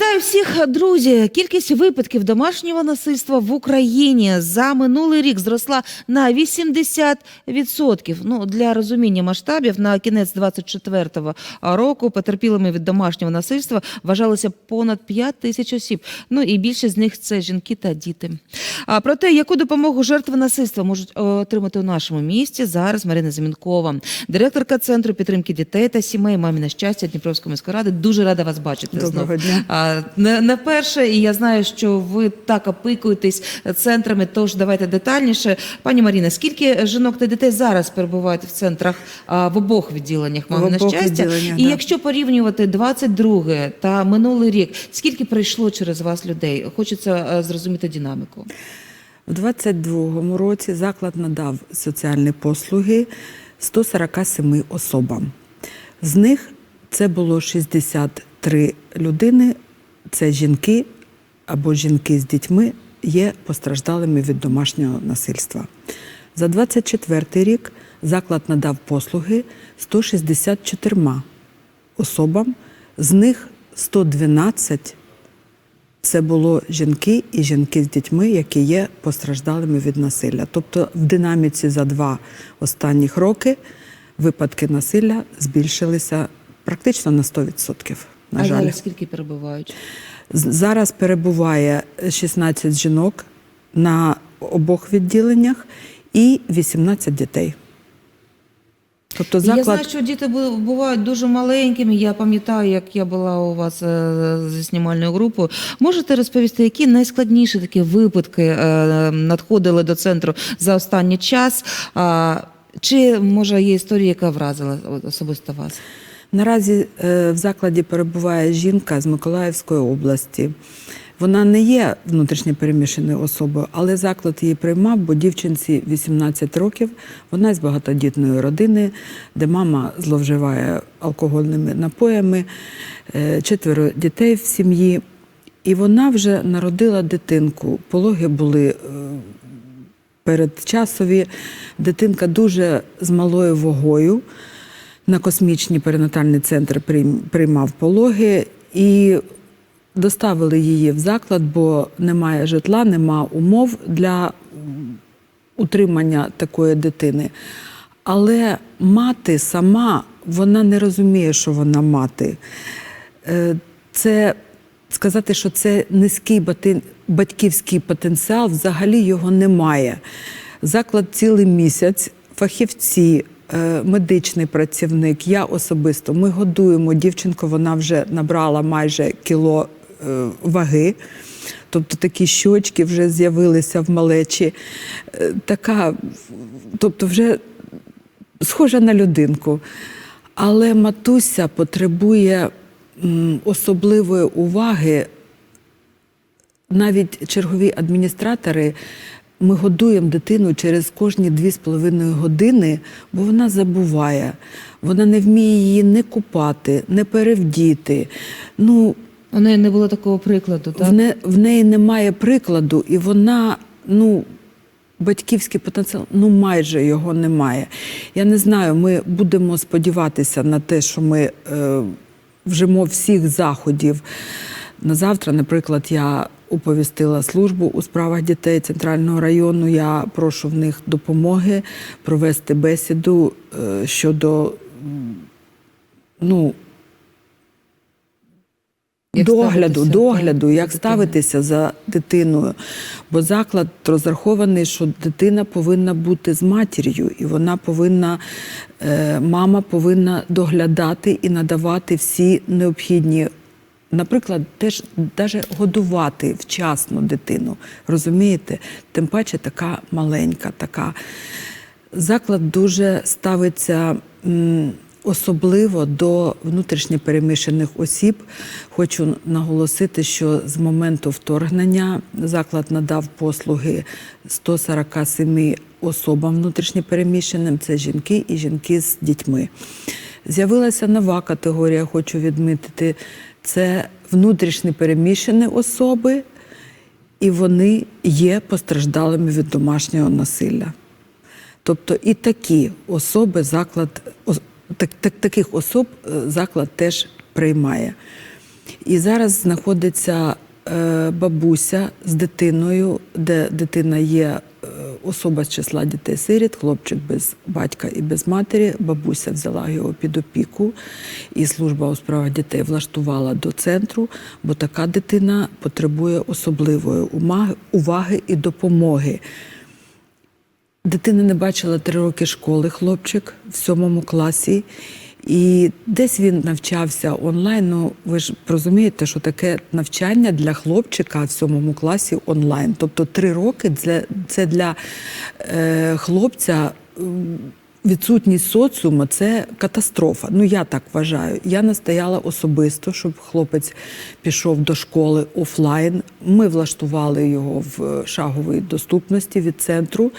Вітаю всіх, друзі! Кількість випадків домашнього насильства в Україні за минулий рік зросла на 80%. Ну для розуміння масштабів на кінець 24-го року потерпілими від домашнього насильства вважалося понад 5 тисяч осіб. Ну і більшість з них це жінки та діти. А про те, яку допомогу жертви насильства можуть отримати у нашому місті, зараз Марина Замінкова, директорка центру підтримки дітей та сімей «Маміне щастя Дніпровської міської ради. Дуже рада вас бачити. Доброго знов. дня. Не, не перше, і я знаю, що ви так опікуєтесь центрами. Тож давайте детальніше. Пані Маріна, скільки жінок та дітей зараз перебувають в центрах а, в обох відділеннях «Мамине обох щастя? І да. якщо порівнювати 22 та минулий рік, скільки прийшло через вас людей? Хочеться е, зрозуміти динаміку. У 22-му році заклад надав соціальні послуги 147 особам. З них це було 63 людини, це жінки або жінки з дітьми є постраждалими від домашнього насильства. За 24 рік заклад надав послуги 164 особам, з них 112 це було жінки і жінки з дітьми, які є постраждалими від насилля. Тобто в динаміці за два останніх роки випадки насилля збільшилися практично на 100%. На а жаль, зараз скільки перебувають? Зараз перебуває 16 жінок на обох відділеннях і 18 дітей. Тобто Я знаю, що діти бувають дуже маленькими. Я пам'ятаю, як я була у вас е, зі знімальною групою. Можете розповісти, які найскладніші такі випадки е, надходили до центру за останній час? Чи може є історія, яка вразила особисто вас? Наразі е, в закладі перебуває жінка з Миколаївської області. Вона не є внутрішньо переміщеною особою, але заклад її приймав, бо дівчинці 18 років. Вона з багатодітної родини, де мама зловживає алкогольними напоями, е, четверо дітей в сім'ї. І вона вже народила дитинку. Пологи були е, передчасові. Дитинка дуже з малою вагою на космічний перинатальний центр приймав пологи і доставили її в заклад, бо немає житла, нема умов для утримання такої дитини. Але мати сама вона не розуміє, що вона мати. Е, Це сказати, що це низький батьківський потенціал, взагалі його немає. Заклад цілий місяць, фахівці, медичний працівник, я особисто. Ми годуємо дівчинку, вона вже набрала майже кіло е, ваги. Тобто такі щочки вже з'явилися в малечі. Е, Така, тобто, вже схожа на людинку. Але матуся потребує особливої уваги. Навіть чергові адміністратори. Ми годуємо дитину через кожні 2,5 години, бо вона забуває. Вона не вміє її не купати, не перевдіти. Ну, У неї не було такого прикладу, так? в, не, в неї немає прикладу, і вона, ну, батьківський потенціал, ну майже його немає. Я не знаю, ми будемо сподіватися на те, що ми е, вжимо всіх заходів. На завтра, наприклад, я уповістила службу у справах дітей центрального району. Я прошу в них допомоги провести бесіду е, щодо ну, Як догляду, догляду, як ставитися за дитиною. Бо заклад розрахований, що дитина повинна бути з матір'ю, і вона повинна, е, мама повинна доглядати і надавати всі необхідні. Наприклад, теж навіть годувати вчасно дитину, розумієте? Тим паче така маленька, така. Заклад дуже ставиться м, особливо до внутрішньопереміщених осіб. Хочу наголосити, що з моменту вторгнення заклад надав послуги 147 особам внутрішньопереміщеним. Це жінки і жінки з дітьми. З'явилася нова категорія, хочу відмітити. Це внутрішньо переміщені особи, і вони є постраждалими від домашнього насилля. Тобто і такі особи заклад так, так, таких особ е, заклад теж приймає. І зараз знаходиться е, бабуся з дитиною, де дитина є особа з числа дітей-сиріт, хлопчик без батька і без матері. Бабуся взяла його під опіку, і служба у справах дітей влаштувала до центру, бо така дитина потребує особливої уваги і допомоги. Дитина не бачила три роки школи, хлопчик в сьомому класі. І десь він навчався онлайн. Ну, ви ж розумієте, що таке навчання для хлопчика в сьомому класі онлайн. Тобто три роки для, це для е, хлопця. Відсутність соціуму це катастрофа. Ну я так вважаю. Я настояла особисто, щоб хлопець пішов до школи офлайн. Ми влаштували його в шаговій доступності від центру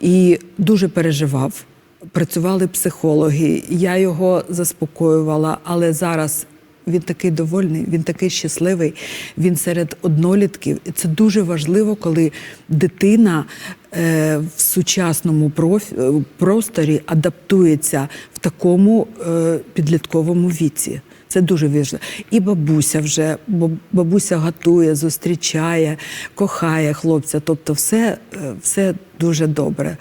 і дуже переживав. Працювали психологи, я його заспокоювала, але зараз він такий довольний, він такий щасливий, він серед однолітків. І це дуже важливо, коли дитина е, в сучасному проф- е, просторі адаптується в такому е, підлітковому віці. Це дуже важливо. І бабуся вже, бабуся готує, зустрічає, кохає хлопця. Тобто, все, е, все дуже добре.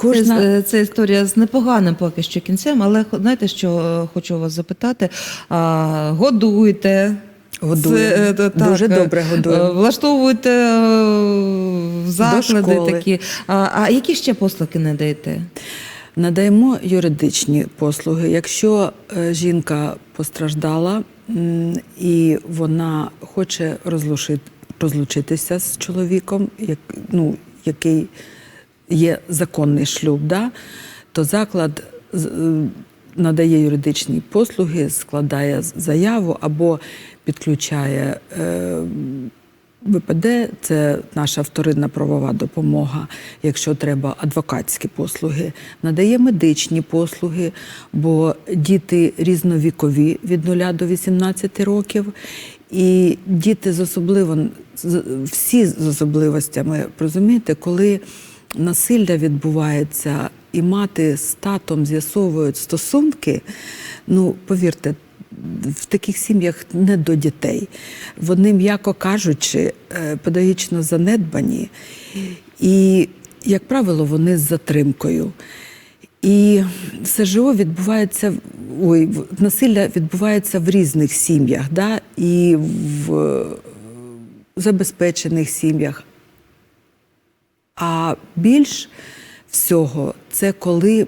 Кожна... Це, історія з непоганим поки що кінцем, але знаєте, що е, хочу вас запитати? А, годуєте. Годуємо. Це, е, так, Дуже е, добре годуємо. е, Влаштовуєте заклади такі. А, а які ще послуги надаєте? Надаємо юридичні послуги. Якщо жінка постраждала і вона хоче розлучити, розлучитися з чоловіком, як, ну, який є законний шлюб, да, то заклад е, надає юридичні послуги, складає заяву або підключає. Е, ВПД це наша вторинна правова допомога, якщо треба адвокатські послуги, надає медичні послуги, бо діти різновікові від 0 до 18 років. І діти з особливо всі з особливостями, розумієте, коли насилля відбувається і мати з татом з'ясовують стосунки, ну повірте, в таких сім'ях не до дітей. Вони, м'яко кажучи, е, педагогічно занедбані, і, як правило, вони з затримкою. І СЖО відбувається, ой, насилля відбувається в різних сім'ях, да? і в забезпечених сім'ях. А більш всього це коли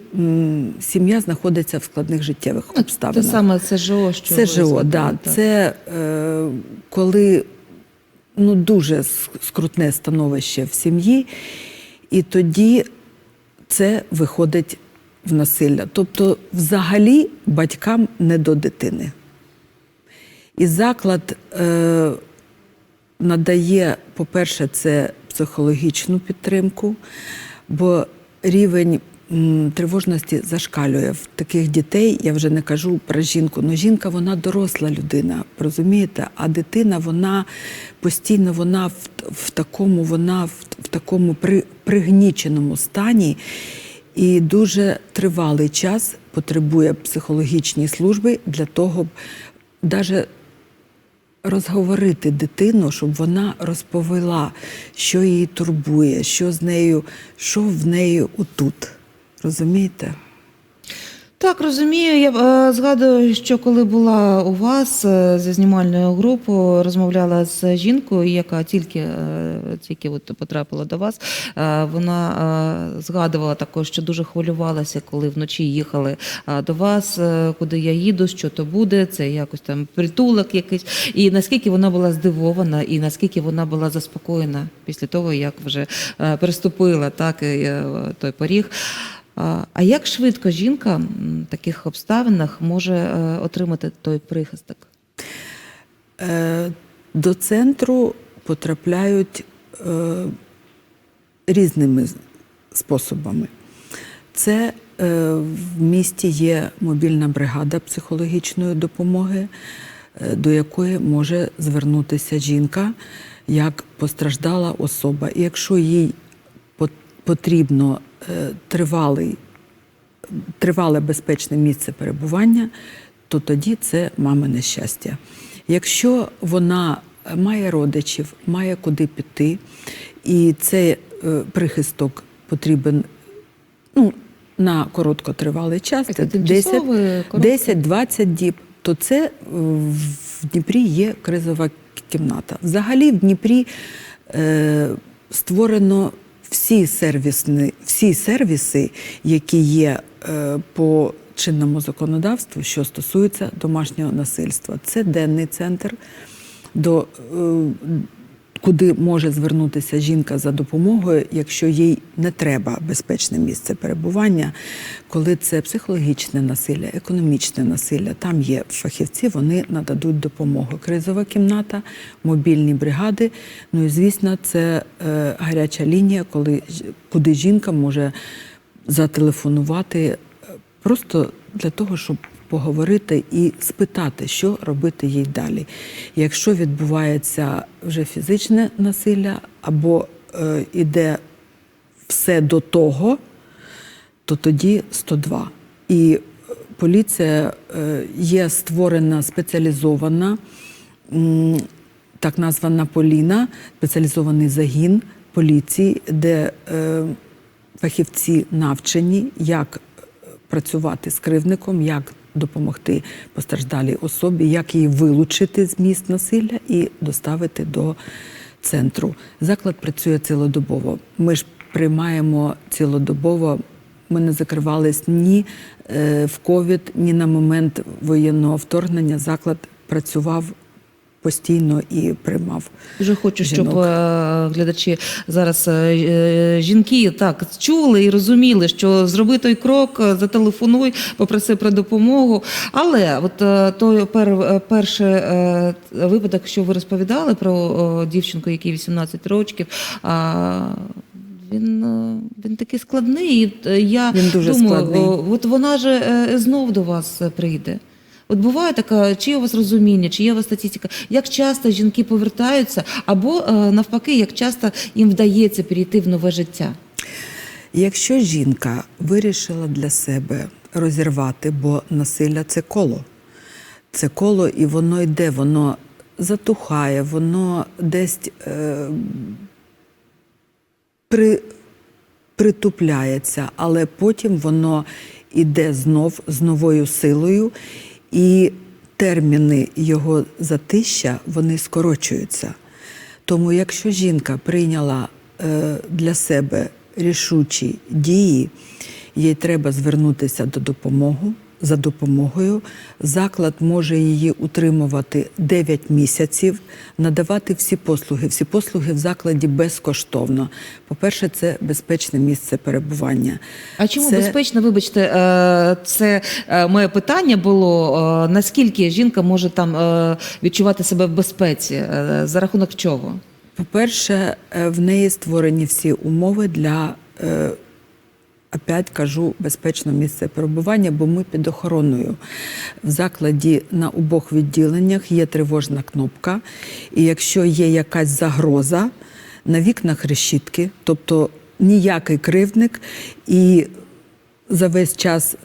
сім'я знаходиться в складних життєвих обставинах. Те саме СЖО, що Це ви ЖО, да. так. Це е, коли ну, дуже скрутне становище в сім'ї, і тоді це виходить в насилля. Тобто, взагалі, батькам не до дитини. І заклад е, надає, по-перше, це психологічну підтримку, бо рівень тривожності зашкалює в таких дітей. Я вже не кажу про жінку. Ну, жінка вона доросла людина, розумієте? А дитина вона постійно вона в, в такому, вона в, в такому при, пригніченому стані. І дуже тривалий час потребує психологічні служби для того, навіть розговорити дитину, щоб вона розповіла, що її турбує, що з нею, що в неї отут. Розумієте? Так, розумію. Я е, згадую, що коли була у вас е, зі знімальною групою, розмовляла з жінкою, яка тільки, е, тільки от потрапила до вас. Е, вона е, згадувала також, що дуже хвилювалася, коли вночі їхали е, до вас, е, куди я їду, що то буде, це якось там притулок якийсь. І наскільки вона була здивована, і наскільки вона була заспокоєна після того, як вже е, переступила так е, той поріг. А як швидко жінка в таких обставинах може е, отримати той прихисток? Е, До центру потрапляють е, різними способами. Це в місті є мобільна бригада психологічної допомоги, до якої може звернутися жінка як постраждала особа. І якщо їй потрібно тривалий тривале безпечне місце перебування, то тоді це мамине щастя. Якщо вона має родичів, має куди піти, і цей е, прихисток потрібен ну, на короткотривалий час, Це це тимчасовий, 10, короткий? 10-20 діб, то це е, в Дніпрі є кризова кімната. Взагалі в Дніпрі е, створено всі, сервісні, всі сервіси, які є е, по чинному законодавству, що стосується домашнього насильства. Це денний центр, до, е, куди може звернутися жінка за допомогою, якщо їй не треба безпечне місце перебування, коли це психологічне насилля, економічне насилля, там є фахівці, вони нададуть допомогу. Кризова кімната, мобільні бригади. Ну і звісно, це е, гаряча лінія, коли куди жінка може зателефонувати е, просто для того, щоб поговорити і спитати, що робити їй далі. Якщо відбувається вже фізичне насилля або е, іде все до того, то тоді 102. І поліція е, є створена спеціалізована, м, так названа Поліна, спеціалізований загін поліції, де е, фахівці навчені, як е, працювати з кривником, як допомогти постраждалій особі, як її вилучити з місць насилля і доставити до центру. Заклад працює цілодобово. Ми ж приймаємо цілодобово. Ми не закривались ні е, в ковід, ні на момент воєнного вторгнення. Заклад працював постійно і приймав. Дуже хочу, щоб жінок. е, глядачі зараз е, е, жінки так чули і розуміли, що зроби той крок, зателефонуй, попроси про допомогу. Але от той пер, перший випадок, що ви розповідали про дівчинку, якій 18 років. Він, він такий складний. І я Він дуже думаю, складний. от вона е, знов до вас прийде. От буває така, чи є у вас розуміння, чи є у вас статистика, як часто жінки повертаються, або е, навпаки, як часто їм вдається перейти в нове життя? Якщо жінка вирішила для себе розірвати, бо насилля це коло. Це коло, і воно йде, воно затухає, воно десь е, при, притупляється, але потім воно йде знов з новою силою, і терміни його затища вони скорочуються. Тому, якщо жінка прийняла е, для себе рішучі дії, їй треба звернутися до допомоги. За допомогою заклад може її утримувати 9 місяців, надавати всі послуги. Всі послуги в закладі безкоштовно. По-перше, це безпечне місце перебування. А чому Це- безпечно? Вибачте, е, це е, моє питання було. е, Наскільки жінка може там відчувати себе в безпеці? За рахунок чого? По-перше, в неї створені всі умови для, опять кажу, безпечного місця перебування, бо ми під охороною. В закладі на обох відділеннях є тривожна кнопка, і якщо є якась загроза, на вікнах решітки, тобто ніякий кривдник, і за весь час е,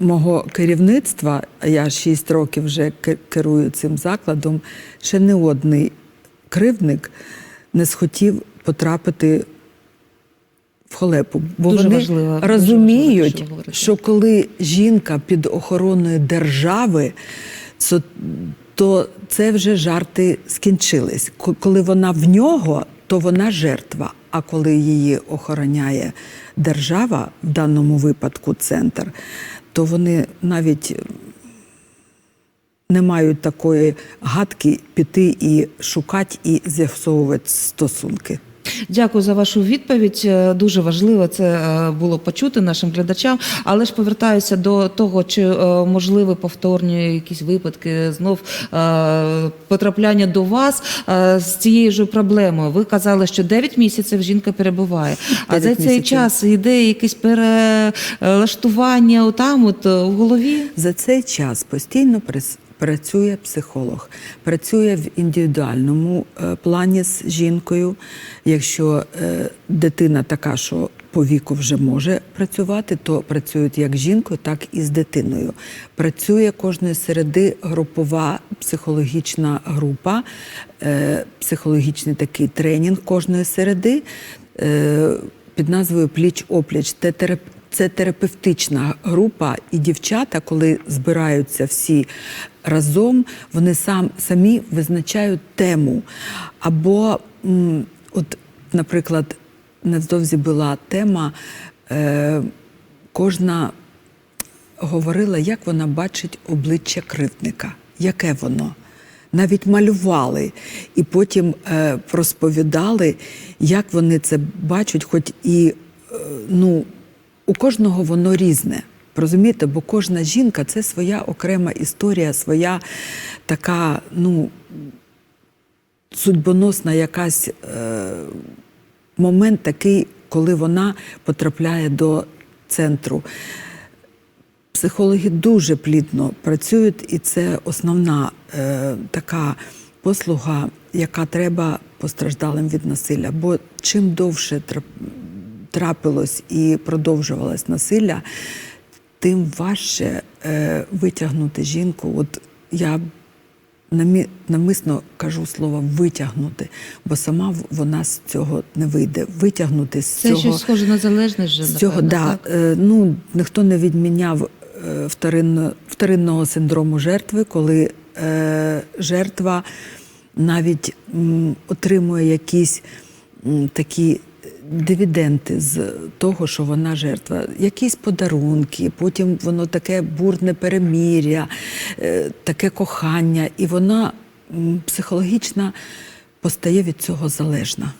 мого керівництва, я 6 років вже керую цим закладом, ще не одний кривдник не схотів потрапити в холепу. Бо Дуже вони важливо, дуже важливо, розуміють, що коли жінка під охороною держави, то, то це вже жарти скінчились. Коли вона в нього, то вона жертва. А коли її охороняє держава, в даному випадку центр, то вони навіть не мають такої гадки піти і шукати і з'ясовувати стосунки. Дякую за вашу відповідь. Е, Дуже важливо це е, було почути нашим глядачам. Але ж повертаюся до того, чи е, можливі повторні якісь випадки, знов потрапляння до вас з цією ж проблемою. Ви казали, що 9 місяців жінка перебуває, а за цей місяців. час йде якесь перелаштування там, от в голові. За цей час постійно працює психолог, працює в індивідуальному е, плані з жінкою. Якщо е, дитина така, що по віку вже може працювати, то працюють як з жінкою, так і з дитиною. Працює кожної середи групова психологічна група, е, психологічний такий тренінг кожної середи під назвою Пліч-опліч. Це терапевтична група, і дівчата, коли збираються всі разом, вони сам, самі визначають тему. Або, м, от, наприклад, невдовзі була тема, е, кожна говорила, як вона бачить обличчя кривдника, яке воно. Навіть малювали і потім е, розповідали, як вони це бачать, хоч і е, ну, у кожного воно різне. Розумієте, бо кожна жінка це своя окрема історія, своя така, ну, судьбоносна якась е, момент такий, коли вона потрапляє до центру. Психологи дуже плідно працюють, і це основна е, така послуга, яка треба постраждалим від насилля. Бо чим довше трапилось і продовжувалось насилля, тим важче е, витягнути жінку. От я намі- намисно кажу слово витягнути, бо сама вона з цього не вийде. Витягнути з Це цього. щось схоже на залежність вже, З цього, напевно, да, е, ну, ніхто не відміняв е, вторинно, вторинного синдрому жертви, коли е, жертва навіть м, отримує якісь м, такі дивіденти з того, що вона жертва, якісь подарунки, потім воно таке бурне перемір'я, е, таке кохання, і вона психологічно постає від цього залежна.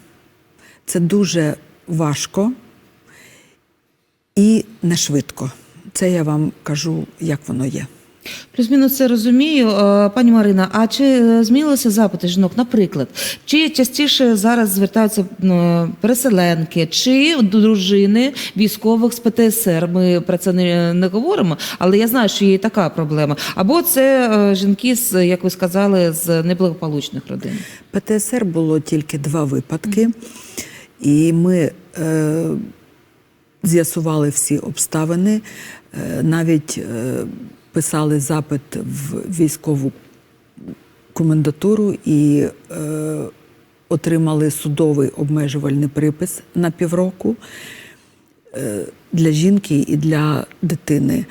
Це дуже важко і не швидко. Це я вам кажу, як воно є. Плюс-мінус це розумію. Е, Пані Марина, а чи е, змінилися запити жінок? Наприклад, чи частіше зараз звертаються е, переселенки, чи дружини військових з ПТСР? Ми про це не, не говоримо, але я знаю, що є і така проблема. Або це жінки з, як ви сказали, з неблагополучних родин. ПТСР було тільки два випадки, і ми е, з'ясували всі обставини, навіть писали запит в військову комендатуру і е, отримали судовий обмежувальний припис на півроку е, для жінки і для дитини.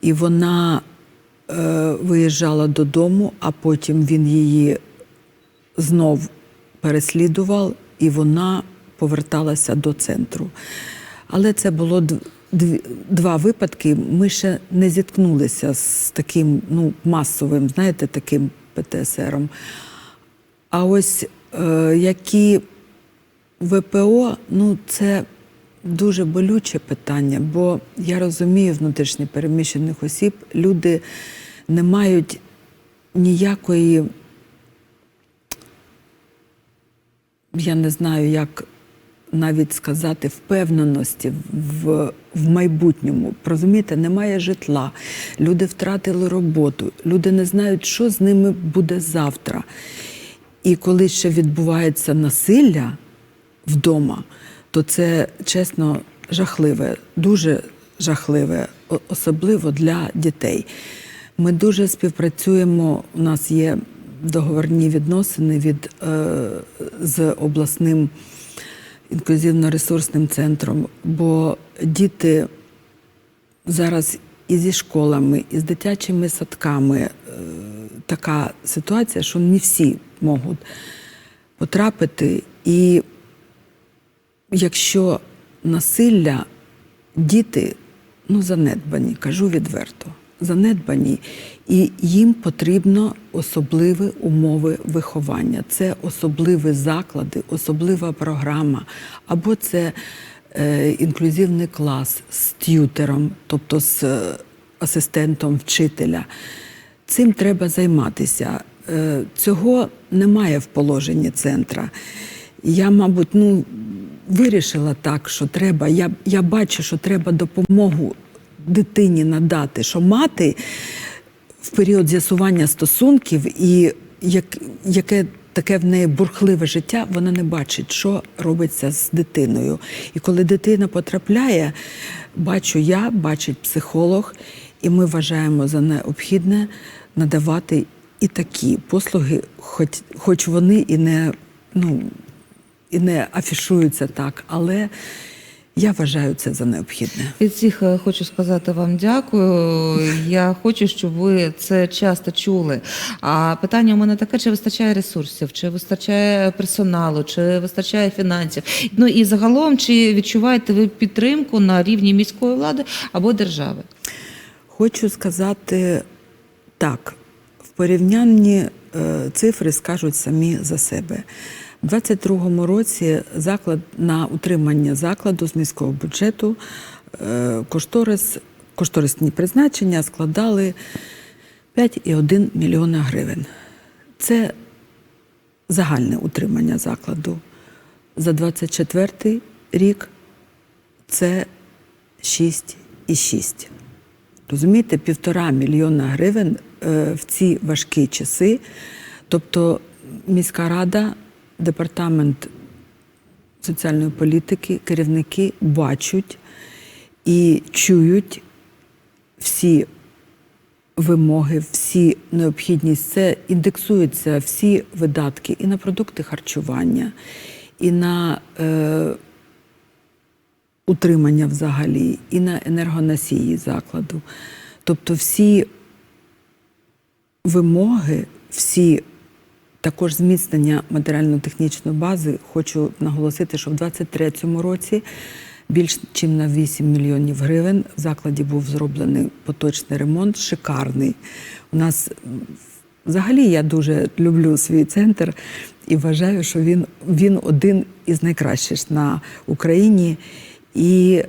І вона е, виїжджала додому, а потім він її знов переслідував, і вона поверталася до центру. Але це було два випадки. Ми ще не зіткнулися з таким ну, масовим, знаєте, таким ПТСРом. А ось е, які ВПО, ну це дуже болюче питання, бо я розумію внутрішньо переміщених осіб, люди не мають ніякої я не знаю, як навіть сказати, впевненості в, в майбутньому. Розумієте, немає житла, люди втратили роботу, люди не знають, що з ними буде завтра. І коли ще відбувається насилля вдома, то це чесно жахливе, дуже жахливе, особливо для дітей. Ми дуже співпрацюємо. У нас є договорні відносини від, е, з обласним інклюзивно-ресурсним центром, бо діти зараз і зі школами, і з дитячими садками е, така ситуація, що не всі можуть потрапити. І якщо насилля, діти ну, занедбані, кажу відверто, занедбані, і їм потрібно особливі умови виховання. Це особливі заклади, особлива програма, або це е, інклюзивний клас з т'ютером, тобто з е, асистентом вчителя. Цим треба займатися. Е, Цього немає в положенні центра. Я, мабуть, ну, вирішила так, що треба. Я, я бачу, що треба допомогу дитині надати, що мати в період з'ясування стосунків і як, яке таке в неї бурхливе життя, вона не бачить, що робиться з дитиною. І коли дитина потрапляє, бачу я, бачить психолог, і ми вважаємо за необхідне надавати і такі послуги, хоч, хоч вони і не, ну, і не афішуються так, але я вважаю це за необхідне. Від всіх хочу сказати вам дякую. Я хочу, щоб ви це часто чули. А питання у мене таке: чи вистачає ресурсів, чи вистачає персоналу, чи вистачає фінансів? Ну і загалом, чи відчуваєте ви підтримку на рівні міської влади або держави? Хочу сказати так, в порівнянні е, цифри скажуть самі за себе. У 2022 році заклад на утримання закладу з міського бюджету е, кошторис, кошторисні призначення складали 5,1 мільйона гривень. Це загальне утримання закладу. За 24 рік це 6,6. Розумієте, півтора мільйона гривень е, в ці важкі часи. Тобто міська рада, департамент соціальної політики, керівники бачать і чують всі вимоги, всі необхідність. Це індексуються всі видатки і на продукти харчування, і на е, утримання взагалі, і на енергоносії закладу. Тобто всі вимоги, всі також зміцнення матеріально-технічної бази, хочу наголосити, що в 2023 році більш ніж на 8 мільйонів гривень в закладі був зроблений поточний ремонт, шикарний. У нас взагалі я дуже люблю свій центр і вважаю, що він, він один із найкращих на Україні. І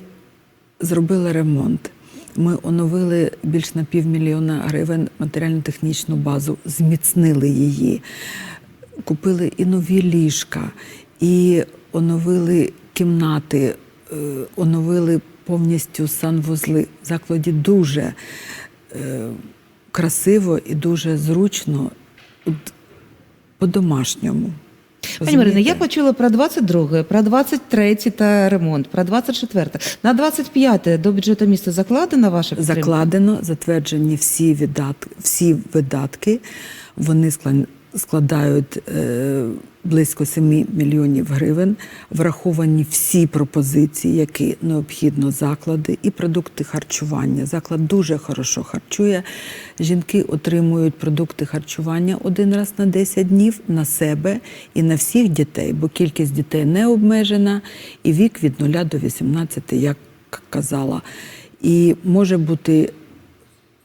зробили ремонт. Ми оновили більш на півмільйона гривень матеріально-технічну базу, зміцнили її, купили і нові ліжка, і оновили кімнати, е, оновили повністю санвузли. В закладі дуже е, красиво і дуже зручно, по-домашньому. Пані Марине, я почула про 22, про 23 та ремонт, про 24. На 25 до бюджету міста закладена ваша підтримка? закладено, затверджені всі видатки, всі видатки. Вони склад- складають е, близько 7 мільйонів гривень. Враховані всі пропозиції, які необхідно заклади, і продукти харчування. Заклад дуже хорошо харчує. Жінки отримують продукти харчування один раз на 10 днів на себе і на всіх дітей, бо кількість дітей не обмежена, і вік від 0 до 18, як казала. І може бути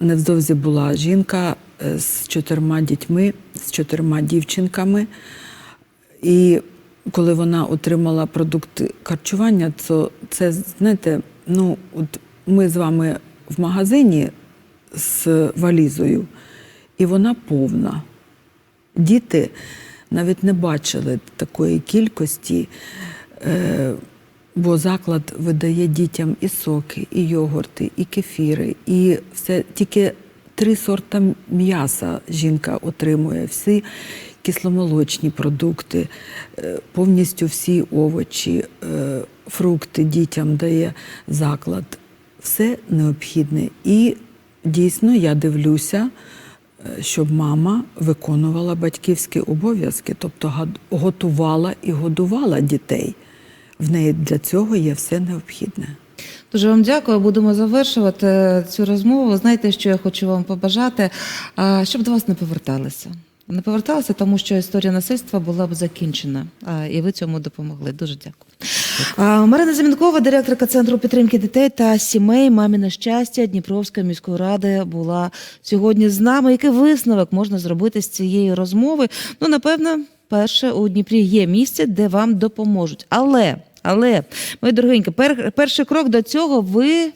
невдовзі була жінка е, з чотирма дітьми, з чотирма дівчинками. І коли вона отримала продукти харчування, то це, знаєте, ну, от ми з вами в магазині з валізою, і вона повна. Діти навіть не бачили такої кількості, е, бо заклад видає дітям і соки, і йогурти, і кефіри, і все тільки три сорта м'яса жінка отримує, всі кисломолочні продукти, е, повністю всі овочі, е, фрукти дітям дає заклад. Все необхідне. І дійсно я дивлюся, е, щоб мама виконувала батьківські обов'язки, тобто готувала і годувала дітей. В неї для цього є все необхідне. Дуже вам дякую. Будемо завершувати цю розмову. Знаєте, що я хочу вам побажати, щоб до вас не поверталися. Не поверталися, тому що історія насильства була б закінчена, і ви цьому допомогли. Дуже дякую. А, Марина Замінкова, директорка центру підтримки дітей та сімей Маміне щастя Дніпровської міської ради була сьогодні з нами. Який висновок можна зробити з цієї розмови? Ну, напевно, перше у Дніпрі є місце, де вам допоможуть. Але але, мої дорогенькі, пер, перший крок до цього ви,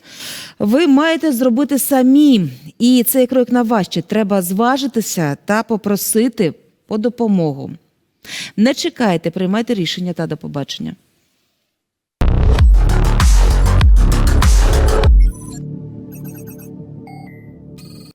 ви маєте зробити самі. І цей крок на вас ще треба зважитися та попросити по допомогу. Не чекайте, приймайте рішення та до побачення.